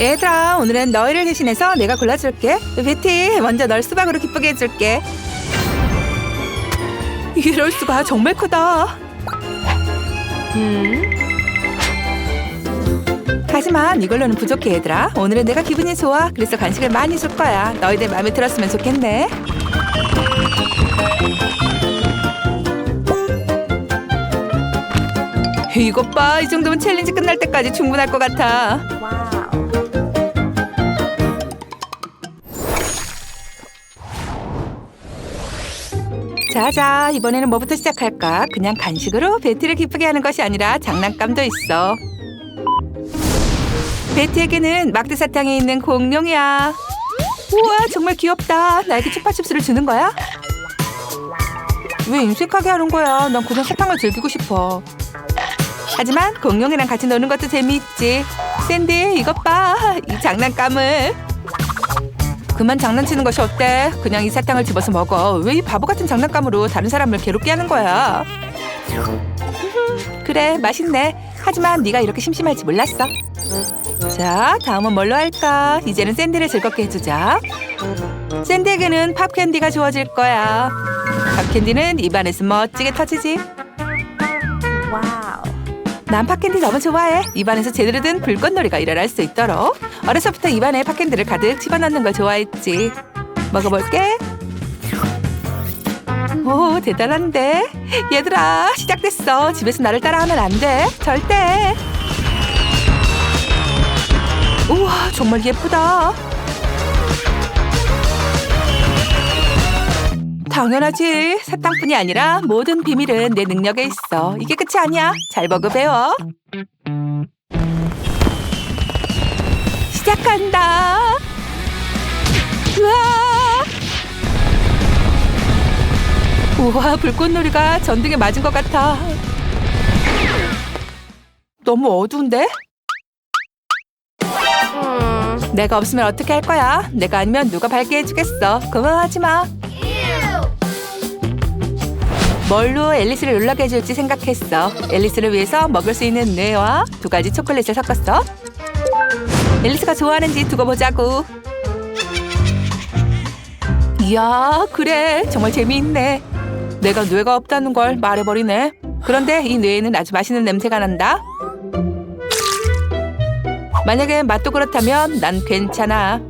얘들아 오늘은 너희를 대신해서 내가 골라줄게. 베티 먼저 널 수박으로 기쁘게 해줄게. 이럴 수가 정말 크다. 음. 하지만 이걸로는 부족해 얘들아. 오늘은 내가 기분이 좋아. 그래서 간식을 많이 줄 거야. 너희들 마음에 들었으면 좋겠네. 이것 봐 이 정도면 챌린지 끝날 때까지 충분할 것 같아 자자 이번에는 뭐부터 시작할까? 그냥 간식으로 베티를 기쁘게 하는 것이 아니라 장난감도 있어. 베티에게는 막대 사탕에 있는 공룡이야. 우와 정말 귀엽다. 나에게 chupa춥스를 주는 거야? 왜 인색하게 하는 거야? 난 그냥 사탕을 즐기고 싶어. 하지만 공룡이랑 같이 노는 것도 재미있지. 샌디 이것 봐 이 장난감을 그만 장난치는 것이 어때? 그냥 이 사탕을 집어서 먹어. 왜 이 바보 같은 장난감으로 다른 사람을 괴롭게 하는 거야? 그래, 맛있네. 하지만 네가 이렇게 심심할지 몰랐어. 자, 다음은 뭘로 할까? 이제는 샌디를 즐겁게 해주자. 샌디에게는 팝캔디가 주어질 거야. 팝캔디는 입안에서 멋지게 터지지. 난 팝캔디 너무 좋아해. 입안에서 제대로 된 불꽃놀이가 일어날 수 있도록 어려서부터 입안에 팝캔디를 가득 집어넣는 걸 좋아했지. 먹어볼게. 오 대단한데 얘들아 시작됐어 집에서 나를 따라하면 안 돼 절대 우와 정말 예쁘다 당연하지. 사탕뿐이 아니라 모든 비밀은 내 능력에 있어. 이게 끝이 아니야. 잘 보고 배워 시작한다. 우와. 우와 불꽃놀이가 전등에 맞은 것 같아. 너무 어두운데? 내가 없으면 어떻게 할 거야? 내가 아니면 누가 밝게 해주겠어? 고마워하지 마 뭘로 앨리스를 놀라게 해줄지 생각했어. 앨리스를 위해서 먹을 수 있는 뇌와 두 가지 초콜릿을 섞었어. 앨리스가 좋아하는지 두고 보자고. 이야 그래. 정말 재미있네. 내가 뇌가 없다는 걸 말해버리네. 그런데 이 뇌에는 아주 맛있는 냄새가 난다. 만약에 맛도 그렇다면 난 괜찮아.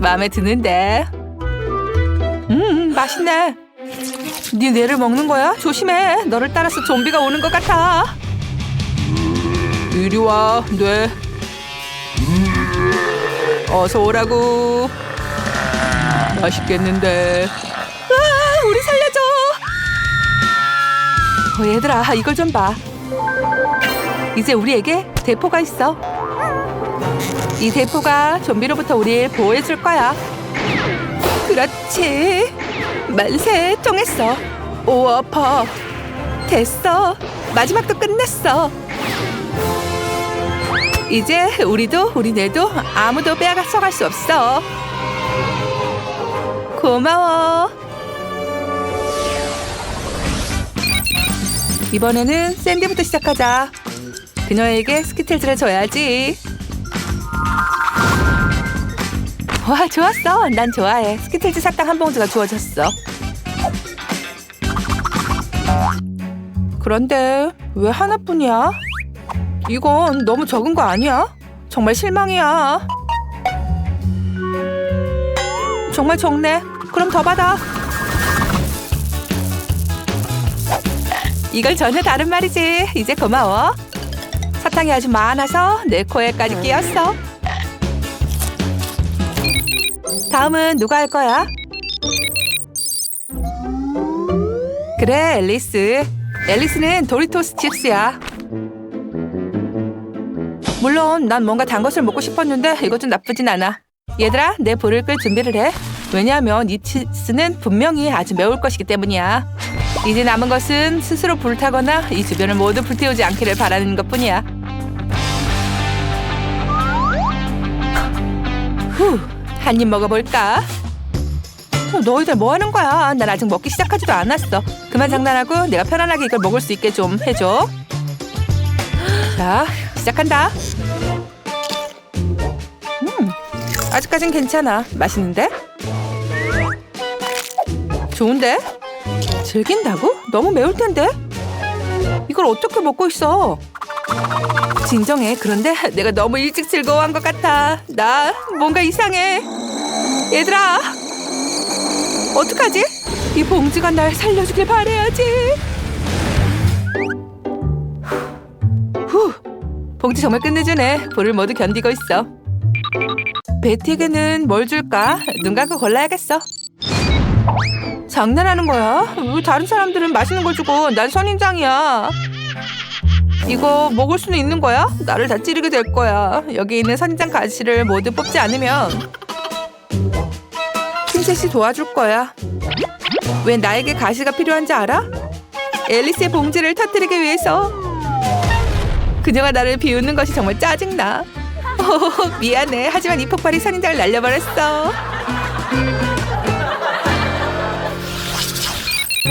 마음에 드는데 음 맛있네. 네 뇌를 먹는 거야? 조심해. 너를 따라서 좀비가 오는 것 같아. 이리 와 뇌. 어서 오라고. 맛있겠는데. 아 우리 살려줘. 어, 얘들아 이걸 좀 봐. 이제 우리에게 대포가 있어. 이 대포가 좀비로부터 우리를 보호해 줄 거야 그렇지. 만세 통했어. 오 아파 됐어. 마지막도 끝냈어. 이제 우리도 우리 뇌도 아무도 빼앗아갈 수 없어. 고마워. 이번에는 샌디부터 시작하자. 그녀에게 스키틀즈를 줘야지 와 좋았어. 난 좋아해. 스키틀즈 사탕 한 봉지가 주어졌어. 그런데 왜 하나뿐이야? 이건 너무 적은 거 아니야? 정말 실망이야. 정말 적네. 그럼 더 받아. 이걸 전혀 다른 말이지. 이제 고마워. 사탕이 아주 많아서 내 코에까지 끼었어 다음은 누가 할 거야? 그래, 앨리스. 앨리스는 도리토스 칩스야. 물론 난 뭔가 단 것을 먹고 싶었는데 이것 좀 나쁘진 않아. 얘들아, 내 불을 끌 준비를 해. 왜냐하면 이 칩스는 분명히 아주 매울 것이기 때문이야. 이제 남은 것은 스스로 불타거나 이 주변을 모두 불태우지 않기를 바라는 것뿐이야. 후, 한 입 먹어볼까? 어, 너희들 뭐 하는 거야? 난 아직 먹기 시작하지도 않았어. 그만 장난하고 내가 편안하게 이걸 먹을 수 있게 좀 해줘. 자, 시작한다. 음, 아직까진 괜찮아. 맛있는데? 좋은데? 즐긴다고? 너무 매울 텐데? 이걸 어떻게 먹고 있어? 진정해. 그런데 내가 너무 일찍 즐거워한 것 같아. 나 뭔가 이상해. 얘들아, 어떡하지? 이 봉지가 날 살려주길 바래야지. 후, 봉지 정말 끝내주네. 불을 모두 견디고 있어. 베티에게는 뭘 줄까? 눈 감고 골라야겠어. 장난하는 거야? 왜 다른 사람들은 맛있는 걸 주고 난 선인장이야. 이거 먹을 수는 있는 거야? 나를 다 찌르게 될 거야. 여기 있는 선인장 가시를 모두 뽑지 않으면 핀셋이 도와줄 거야. 왜 나에게 가시가 필요한지 알아? 앨리스의 봉지를 터뜨리기 위해서. 그녀가 나를 비웃는 것이 정말 짜증나. 어, 미안해. 하지만 이 폭발이 선인장을 날려버렸어.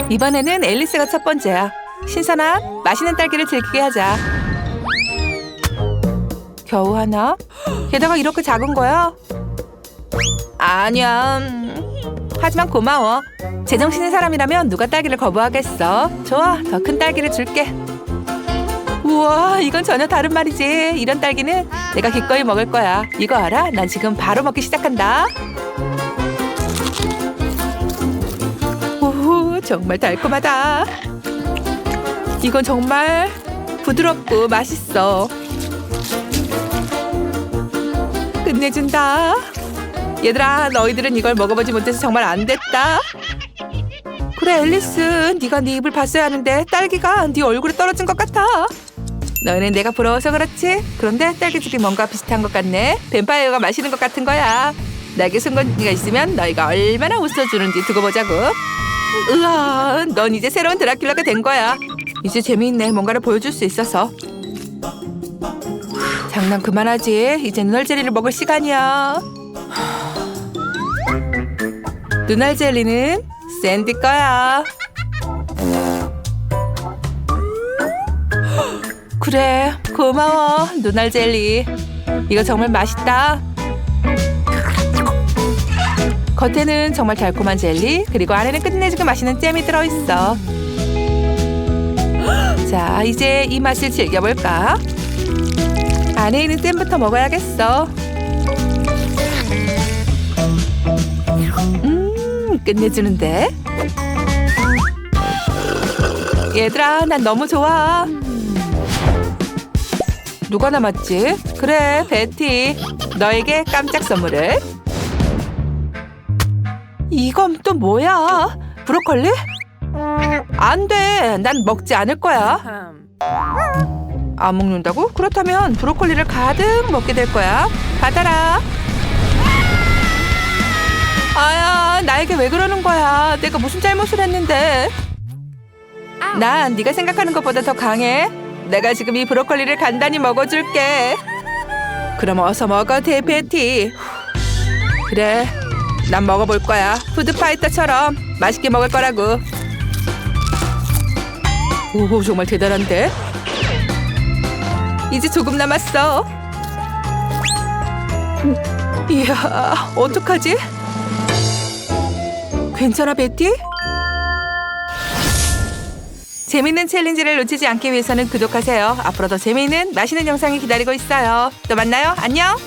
이번에는 앨리스가 첫 번째야. 신선한 맛있는 딸기를 즐기게 하자. 겨우 하나? 게다가 이렇게 작은 거야? 아니야. 음. 하지만 고마워. 제정신인 사람이라면 누가 딸기를 거부하겠어. 좋아, 더 큰 딸기를 줄게. 우와, 이건 전혀 다른 말이지. 이런 딸기는 내가 기꺼이 먹을 거야. 이거 알아? 난 지금 바로 먹기 시작한다. 오, 정말 달콤하다. 이건 정말 부드럽고 맛있어. 끝내준다. 얘들아, 너희들은 이걸 먹어보지 못해서 정말 안 됐다. 그래, 앨리스, 네가 네 입을 봤어야 하는데 딸기가 네 얼굴에 떨어진 것 같아. 너희는 내가 부러워서 그렇지? 그런데 딸기집이 뭔가 비슷한 것 같네. 뱀파이어가 마시는 것 같은 거야. 나에게 순간이가 있으면 너희가 얼마나 웃어주는지 두고 보자고. 으아, 넌 이제 새로운 드라큘라가 된 거야. 이제 재미있네. 뭔가를 보여줄 수 있어서. 장난 그만하지. 이제 눈알 젤리를 먹을 시간이야. 눈알 젤리는 샌디 거야. 그래, 고마워. 눈알 젤리. 이거 정말 맛있다. 겉에는 정말 달콤한 젤리, 그리고 안에는 끝내주게 맛있는 잼이 들어있어. 자, 이제 이 맛을 즐겨볼까? 안에 있는 잼부터 먹어야겠어. 음, 끝내주는데? 얘들아, 난 너무 좋아. 누가 남았지? 그래, 베티. 너에게 깜짝 선물을. 이건 또 뭐야? 브로콜리? 안 돼. 난 먹지 않을 거야. 안 먹는다고? 그렇다면 브로콜리를 가득 먹게 될 거야. 받아라. 아야, 나에게 왜 그러는 거야? 내가 무슨 잘못을 했는데? 난 네가 생각하는 것보다 더 강해. 내가 지금 이 브로콜리를 간단히 먹어줄게. 그럼 어서 먹어, 데베티. 그래, 난 먹어볼 거야. 푸드파이터처럼 맛있게 먹을 거라고. 오, 정말 대단한데? 이제 조금 남았어. 이야, 어떡하지? 괜찮아, 베티? 재밌는 챌린지를 놓치지 않기 위해서는 구독하세요. 앞으로 더 재미있는 맛있는 영상이 기다리고 있어요. 또 만나요. 안녕!